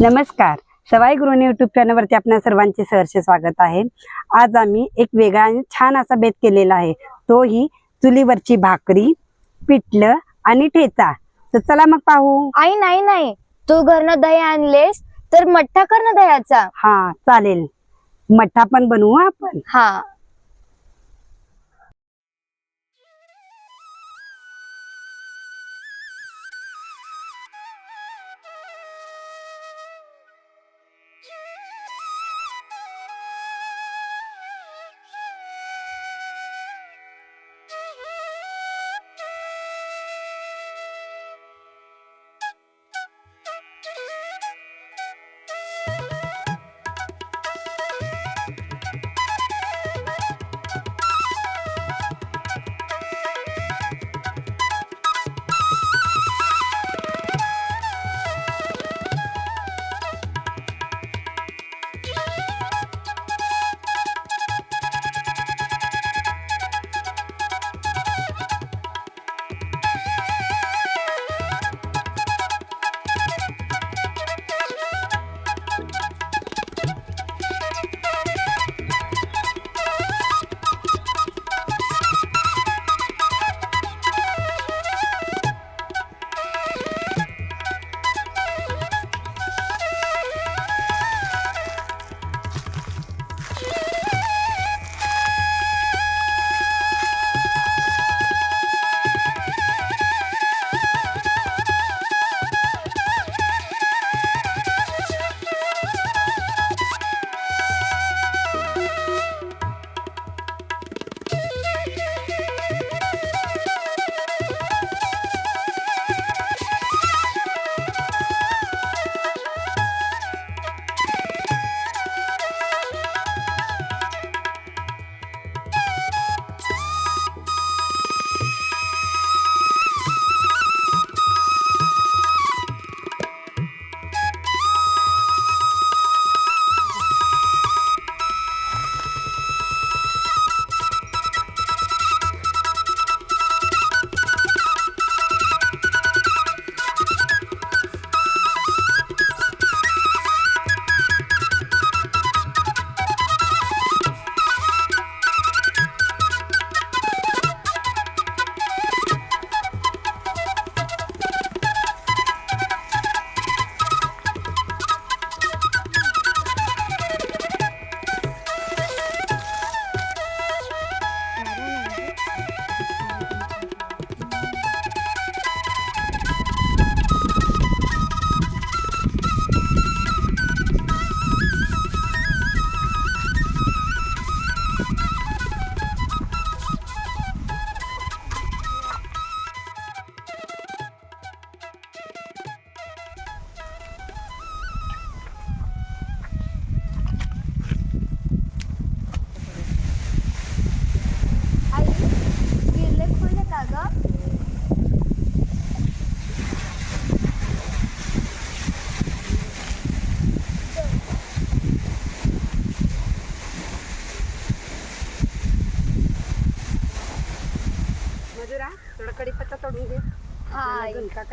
नमस्कार. सवाई गृहिणी युट्यूब चॅनलवरती आपल्या सर्वांचे सहर्ष स्वागत आहे. आज आम्ही एक वेगळा आणि छान असा बेत केलेला आहे. तोही चुलीवरची भाकरी पिठलं आणि ठेचा. तर चला मग पाहू. आई नाही नाही. तू घरनं दही आणलेस तर मठ्ठा कर ना दह्याचा. हा चालेल. मठ्ठा पण बनवू हं आपण? हा.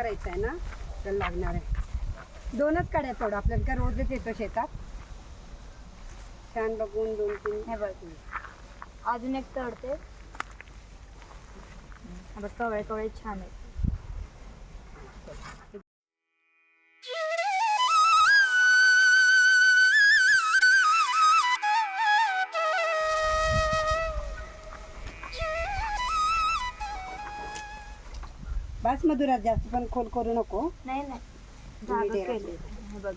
करायचं आहे ना तर लागणार आहे. दोनच कड्या तोड आपल्याला का रोजच येतो शेतात? छान बघून दोन तीन. हे बघ. अजून एक तळते बघ कवळे कवळे छान आहे बस मधुरा जास्त पण खोल करू नको. नाही नाही. हे बघ.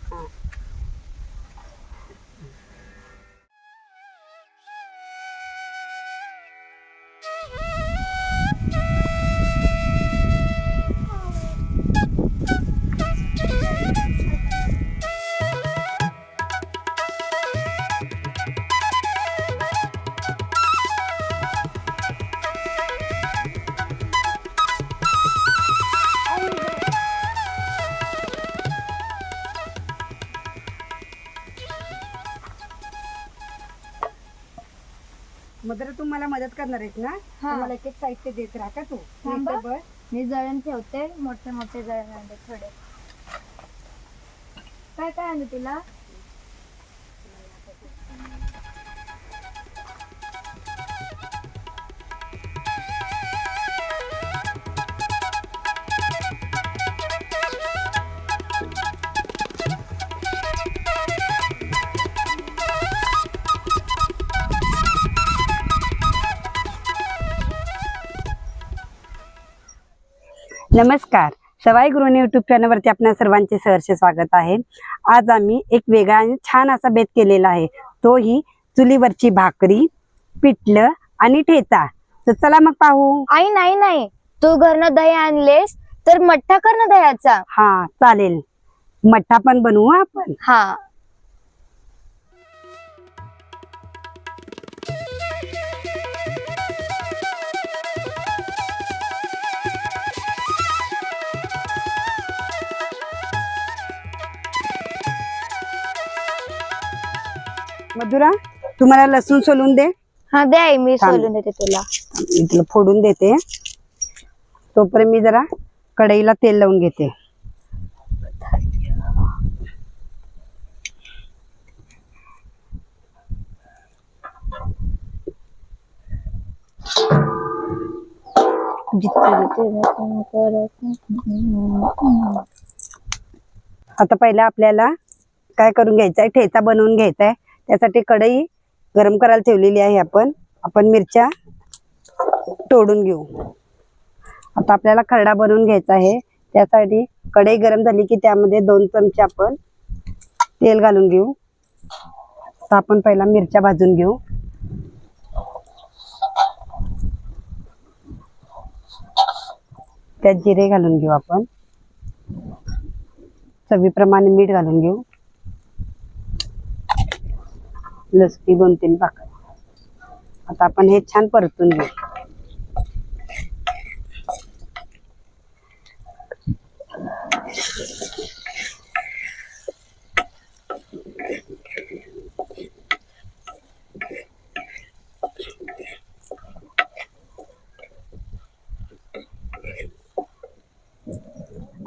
मधुरा तू मला मदत करणार आहेस ना? हा. तू मला एक एक साहित्य देत राहा का तू? थांबा. बस. मी जळण ठेवते. मोठे मोठे जळण आणले थोडे. काय काय आणू तुला? नमस्कार. सवाई गृहिणी युट्यूब चॅनलवरती आपल्या सर्वांचे सहर्ष स्वागत आहे. आज आम्ही एक वेगळा आणि छान असा बेत केलेला आहे. तोही चुलीवरची भाकरी पिठलं आणि ठेचा. तर चला मग पाहू. आई नाही नाही. तू घरनं दही आणलेस तर मठ्ठा कर ना दह्याचा. हा चालेल. मठ्ठा पण बनवू हं आपण? हा. मधुरा तुम्हाला लसूण सोलून दे. हा दे आई मी. सोलून देते तुला. मी तुला फोडून देते. तोपर्यंत मी जरा कढईला तेल लावून घेते. आता पहिला आपल्याला काय करून घ्यायचं आहे ठेचा बनवून घ्यायचा आहे त्यासाठी कढई गरम करायला ठेवलेली आहे आपण. आपण मिरच्या तोडून घेऊ. आता आपल्याला खरडा बनवून घ्यायचा आहे. त्यासाठी कढई गरम झाली की त्यामध्ये दोन चमचे आपण तेल घालून घेऊ. आता आपण पहिला मिरच्या भाजून घेऊ. त्यात जिरे घालून घेऊ आपण. चवीप्रमाणे मीठ घालून घेऊ. लसकी दोन तीन पाकळ्या. आता आपण हे छान परतून घेऊ.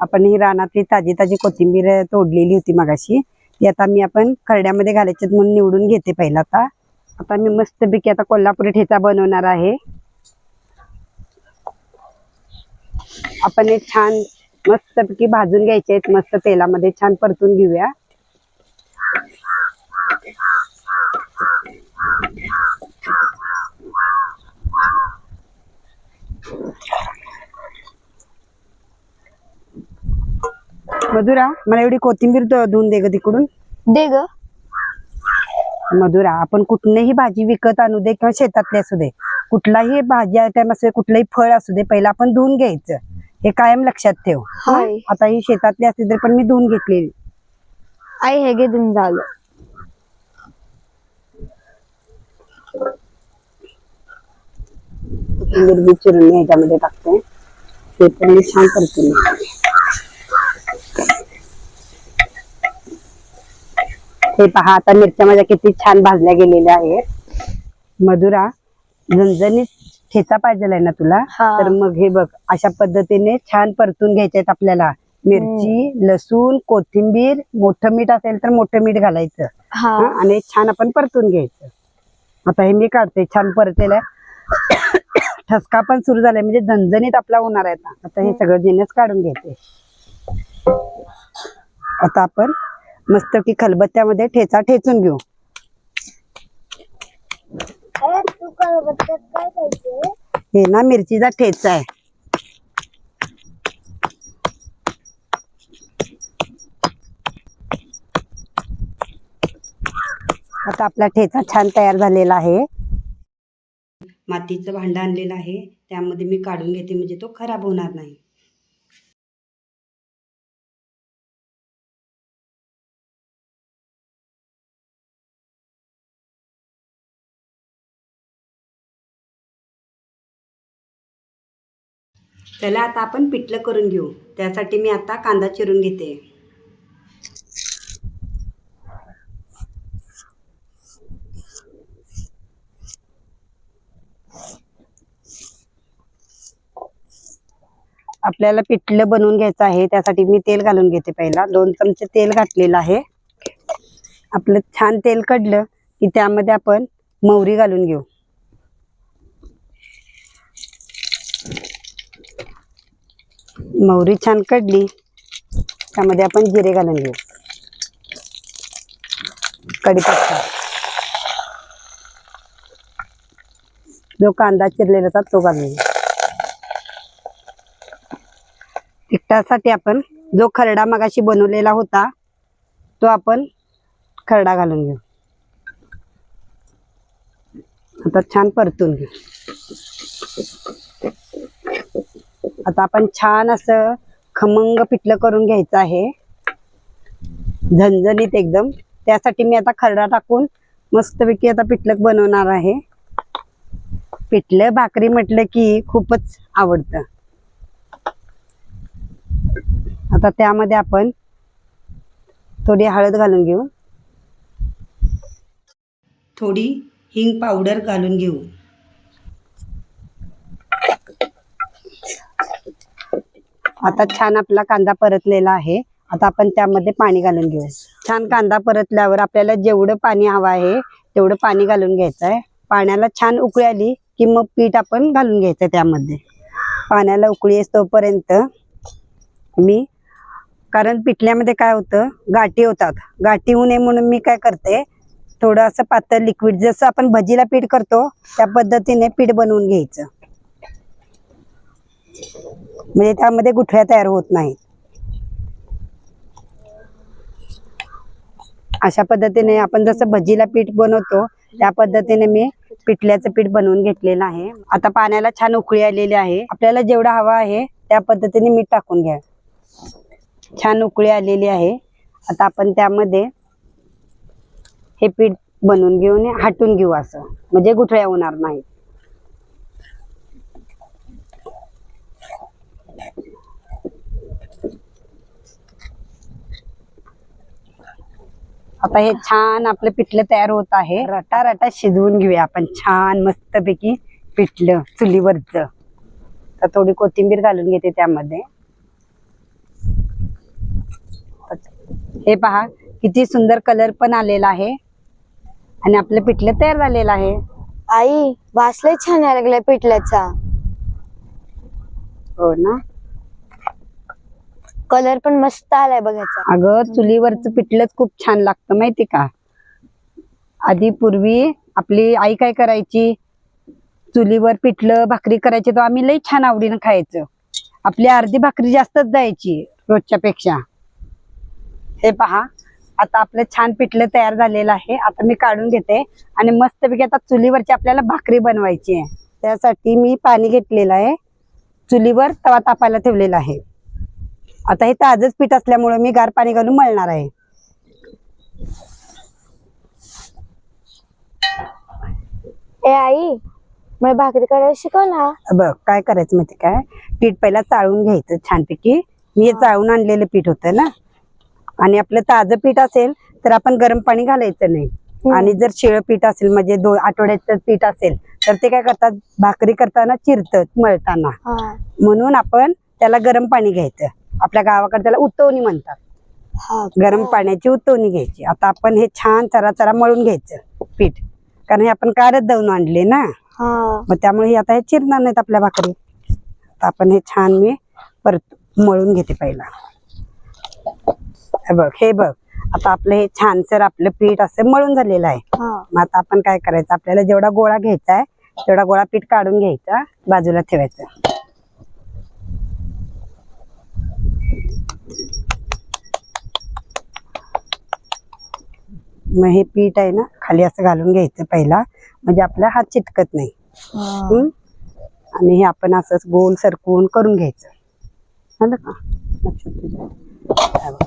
आपण ही रानातली ताजी ताजी कोथिंबीर तोडलेली होती मगाशी. आता मी आपण खरड्यामध्ये घालायचे म्हणून निवडून घेते पहिला आता. आता मी मस्तपैकी आता कोल्हापुरी ठेचा बनवणार आहे. आपण एक छान मस्तपैकी भाजून घ्यायचे आहेत. मस्त तेलामध्ये छान परतून घेऊया. मधुरा मला एवढी कोथिंबीर धुवून दे ग तिकडून. दे ग. मधुरा आपण कुठलीही भाजी विकत आणू दे किंवा शेतातली असू दे. कुठलाही भाजी आयटम असू दे कुठलंही फळ असू दे पहिला आपण धुवून घ्यायचं. हे कायम लक्षात ठेव? होय. आता ही शेतातली असली तरी पण मी धुवून घेतलेली. आई हे घे धुवून झालं. कोथिंबीर बी चिरून मी ह्याच्यामध्ये टाकते. ते पण मी छान परतून घेते. हे पहा आता मिरच्या माझ्या किती छान भाजल्या गेलेल्या आहेत. मधुरा झणझणीत ठेचा पाहिजे आहे ना तुला. तर मग हे बघ अशा पद्धतीने छान परतून घ्यायचे आहेत आपल्याला. मिरची लसूण कोथिंबीर मोठं मीठ असेल तर मोठं मीठ घालायचं? आणि छान आपण परतून घ्यायचं. आता हे मी काढते छान परतेलं. ठसका पण सुरू झालाय म्हणजे झणझणीत आपला होणार आहे आता आता हे सगळं जिन्नस काढून घेते आता आपण मस्त की खलबत्त्यामध्ये ठेचा ठेचून घेऊ. हे ना मिरचीचा ठेचा आहे. आता आपला ठेचा छान तयार झालेला आहे. मातीचं भांडं आणलेलं आहे. त्यामध्ये मी काढून घेते म्हणजे तो खराब होणार नाही. त्याला आता आपण पिठलं करून घेऊ. त्यासाठी मी आता कांदा चिरून घेते. आपल्याला पिठलं बनवून घ्यायचं आहे. त्यासाठी मी तेल घालून घेते पहिला. दोन चमचे तेल घातलेलं आहे. आपलं छान तेल कडलं की त्यामध्ये आपण मोहरी घालून घेऊ. मोहरी छान कडली. त्यामध्ये आपण जिरे घालून घेऊ. कढीपत्ता. जो कांदा चिरलेला होता तो घालून घेऊ. तिखटासाठी आपण जो खरडा मगाशी बनवलेला होता तो आपण खरडा घालून घेऊ. आता छान परतून घेऊ. आता आपण छान असं खमंग पिठलं करून घ्यायचं आहे. झणझणीत एकदम. त्यासाठी मी आता खरडा टाकून मस्तपैकी आता पिठलं बनवणार आहे. पिठलं भाकरी म्हटलं की खूपच आवडतं. आता त्यामध्ये आपण थोडी हळद घालून घेऊ. थोडी हिंग पावडर घालून घेऊ. आता छान आपला कांदा परतलेला आहे. आता आपण त्यामध्ये पाणी घालून घेऊ. छान कांदा परतल्यावर आपल्याला जेवढं पाणी हवं आहे तेवढं पाणी घालून घ्यायचं आहे पाण्याला छान उकळी आली की मग पीठ आपण घालून घ्यायचं त्यामध्ये. पाण्याला उकळी येस तोपर्यंत मी कारण पिठल्यामध्ये काय होतं गाठी होतात. गाठी होऊ नये म्हणून मी काय करते थोडं असं पातळ लिक्विड जसं आपण भजीला पीठ करतो त्या पद्धतीने पीठ बनवून घ्यायचं. म्हणजे त्यामध्ये गुठळ्या तयार होत नाहीत. अशा पद्धतीने आपण जसं भजीला पीठ बनवतो त्या पद्धतीने मी पिठल्याचं पीठ बनवून घेतलेलं आहे. आता पाण्याला छान उकळी आलेली आहे. आपल्याला जेवढा हवा आहे त्या पद्धतीने मीठ टाकून घ्या. छान उकळी आलेली आहे. आता आपण त्यामध्ये हे पीठ बनवून घेऊन हाटून घेऊ असं. म्हणजे गुठळ्या होणार नाही आता हे छान आपलं पिठलं तयार होत आहे. रटा रटा शिजवून घेऊया आपण. छान मस्तपैकी पिठलं चुलीवरच. तर थोडी कोथिंबीर घालून घेते त्यामध्ये. हे पहा किती सुंदर कलर पण आलेला आहे. आणि आपलं पिठलं तयार झालेलं आहे. आई वास लय छान यायला लागलाय पिठल्याचा. हो ना? कलर पण मस्त आलाय बघायचा. अगं चुलीवरचं पिठलंच खूप छान लागतं माहिती का? आधी पूर्वी आपली आई काय करायची? चुलीवर पिठलं भाकरी करायची तर आम्ही लई छान आवडीनं खायचं. आपली अर्धी भाकरी जास्तच जायची रोजच्या पेक्षा हे पहा आता आपलं छान पिठलं तयार झालेलं आहे. आता मी काढून घेते आणि मस्तपैकी आता चुलीवरची आपल्याला भाकरी बनवायची आहे. त्यासाठी मी पाणी घेतलेलं आहे. चुलीवर तवा तापायला ठेवलेला आहे. आता हे ताजंच पीठ असल्यामुळे मी गार पाणी घालून मळणार आहे. ए आई मला भाकरी करायला शिकव ना. बघ काय करायचं माहिती काय? पीठ पहिला चाळून घ्यायचं छानपैकी. मी हे चाळून आणलेलं पीठ होतं ना? आणि आपलं ताजं पीठ असेल तर आपण गरम पाणी घालायचं नाही. आणि जर शिळं पीठ असेल म्हणजे दोन आठवड्याचं पीठ असेल तर ते काय करतात? भाकरी करताना चिरतं मळताना. म्हणून आपण त्याला गरम पाणी घ्यायचं. आपल्या गावाकडे त्याला उतवणी म्हणतात. गरम पाण्याची उतवणी घ्यायची. आता आपण हे छान चरा चरा मळून घ्यायचं पीठ. कारण हे आपण काढत जाऊन आणले ना. मग त्यामुळे हे आता हे चिरणार नाहीत आपल्या भाकरी. आता आपण हे छान मी परत मळून घेते पहिला. हे बघ हे बघ. आता आपलं हे छानसर आपलं पीठ असं मळून झालेलं आहे. मग आता आपण काय करायचं? आपल्याला जेवढा गोळा घ्यायचा आहे तेवढा गोळा पीठ काढून घ्यायचा बाजूला ठेवायचं. मग हे पीठ आहे ना खाली असं घालून घ्यायचं पहिला म्हणजे आपला हात चिटकत नाही हा. हम्म? आणि हे आपण असंच गोल सरकवून करून घ्यायचं झालं का लक्षात तुझ्या? हे बघ.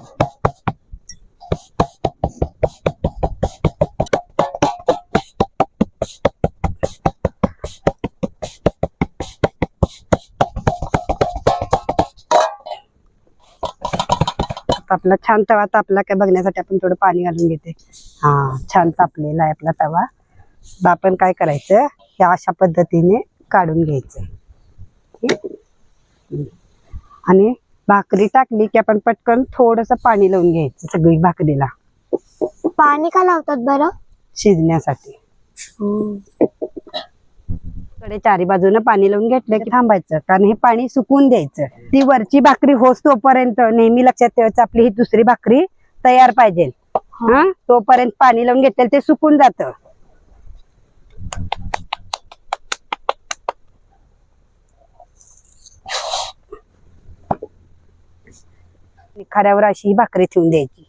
आता आपला छान तवा तापला काय बघण्यासाठी आपण थोडं पाणी घालून घेते हा छान तापलेला आहे आपला तवा. आपण काय करायचं? हे अशा पद्धतीने काढून घ्यायचं. आणि भाकरी टाकली की आपण पटकन थोडस पाणी लावून घ्यायचं सगळी भाकरीला. पाणी का लावतात बरं? शिजण्यासाठी. कडे चारी बाजूनं पाणी लावून घेतलं की थांबायचं. कारण हे पाणी सुकून द्यायचं. ती वरची भाकरी होस तोपर्यंत नेहमी लक्षात ठेवायचं आपली ही दुसरी भाकरी तयार पाहिजे. हा? तोपर्यंत पाणी लावून घेतलं ते सुकून जात. खऱ्यावर अशी ही भाकरी ठेवून द्यायची.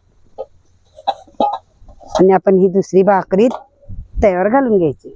आणि आपण ही दुसरी भाकरी तयार घालून घ्यायची.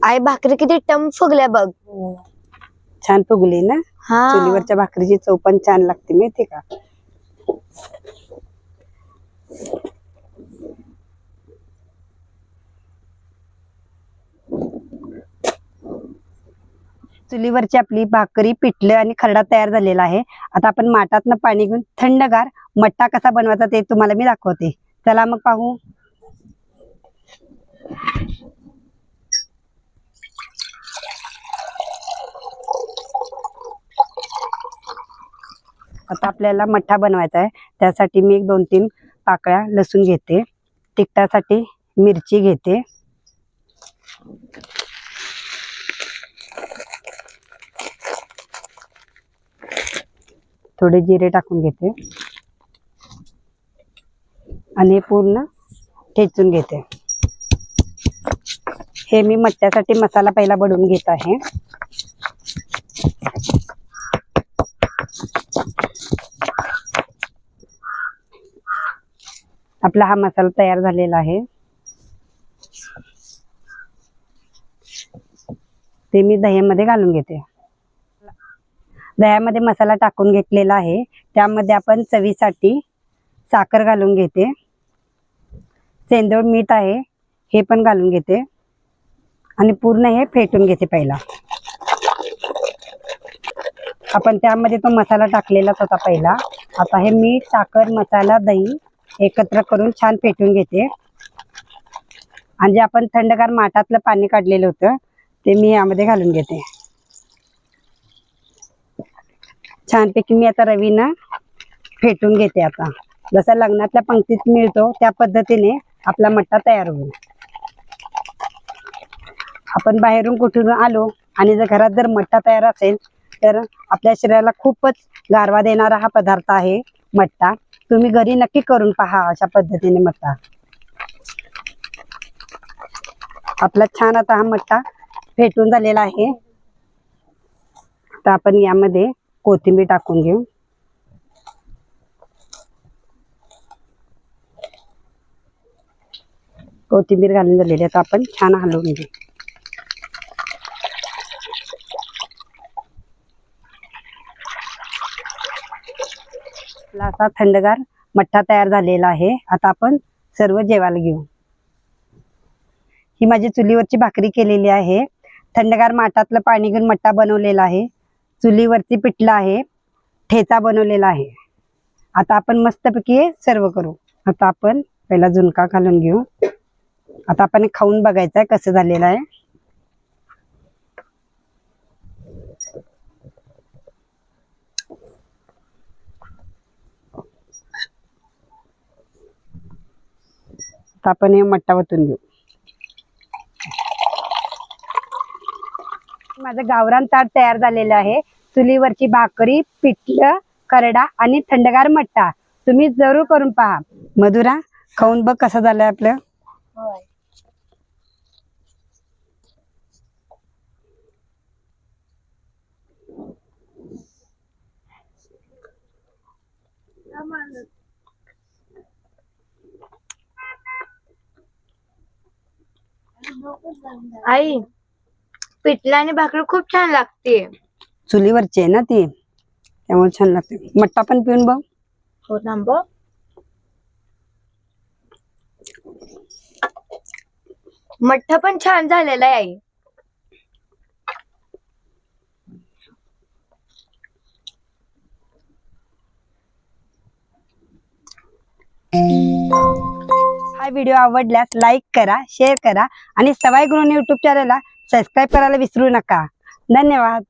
आई भाकरी किती टम फुगल्या बघ. छान फुगली ना? हा. चुलीवरच्या भाकरीची चव पण छान लागते माहिती का? चुलीवरची आपली भाकरी पिठलं आणि खरडा तयार झालेला आहे. आता आपण माठातनं पाणी घेऊन थंडगार मट्टा कसा बनवायचा ते तुम्हाला मी दाखवते. चला मग पाहू. आता आपल्याला मठ्ठा बनवायचा आहे. त्यासाठी मी एक दोन तीन पाकळ्या लसूण घेते. तिखटासाठी मिरची घेते. थोडे जिरे टाकून घेते. आणि पूर्ण ठेचून घेते. हे मी मठ्ठ्यासाठी मसाला पहिला बनवून घेत आहे. आपला हा मसाला तयार झालेला आहे. ते मी दह्यामध्ये घालून घेते. दह्यामध्ये मसाला टाकून घेतलेला आहे. त्यामध्ये आपण चवीसाठी साखर घालून घेते. सेंदूळ मीठ आहे हे पण घालून घेते. आणि पूर्ण हे फेटून घेते पहिला. आपण त्यामध्ये तो मसाला टाकलेलाच होता पहिला. आता हे मीठ साखर मसाला दही एकत्र करून छान पेटून घेते. आणि जे आपण थंडगार माठातलं पाणी काढलेलं होतं ते मी यामध्ये घालून घेते. छानपैकी मी आता रवीनं फेटून घेते आता. जसा लग्नातल्या पंक्तीत मिळतो त्या पद्धतीने आपला मट्टा तयार होईल. आपण बाहेरून कुठून आलो आणि जर घरात जर मट्टा तयार असेल तर आपल्या शरीराला खूपच गारवा देणारा हा पदार्थ आहे मट्टा तुम्ही घरी नक्की करून पहा अशा पद्धतीने मट्टा. आपला छान आता हा मट्टा फेटून झालेला आहे. तर आपण यामध्ये कोथिंबीर टाकून घेऊ. कोथिंबीर घालून झालेली आता आपण छान हलवून घेऊ आपला असा थंडगार मठ्ठा तयार झालेला आहे. आता आपण सर्व जेवायला घेऊ. ही माझी चुलीवरची भाकरी केलेली आहे. थंडगार माठातलं पाणी घेऊन मट्टा बनवलेला आहे. चुलीवरती पिठलं आहे. ठेचा बनवलेला आहे. आता आपण मस्तपैकी सर्व करू. आता आपण पहिला झुणका घालून घेऊ. आता आपण खाऊन बघायचं आहे कसं झालेलं आहे. आता आपण हे मट्टा वतून घेऊ. माझं गावरान ताट तयार झालेलं आहे. चुलीवरची भाकरी पिठलं करडा आणि थंडगार मट्टा. तुम्ही जरूर करून पहा. मधुरा खाऊन बघ कसं झालंय आपलं. आई पिठला आणि भाकरी खूप छान लागते. चुलीवरची आहे ना ती? त्यामुळे छान लागते. मट्टा पण पिऊन बघ. हो थांब मठ्ठा पण छान झालेला आहे आई. हा व्हिडिओ आवडल्यास लाईक करा शेअर करा आणि सवाई गृहिणी युट्यूब चॅनलला सबस्क्राईब करायला विसरू नका. धन्यवाद.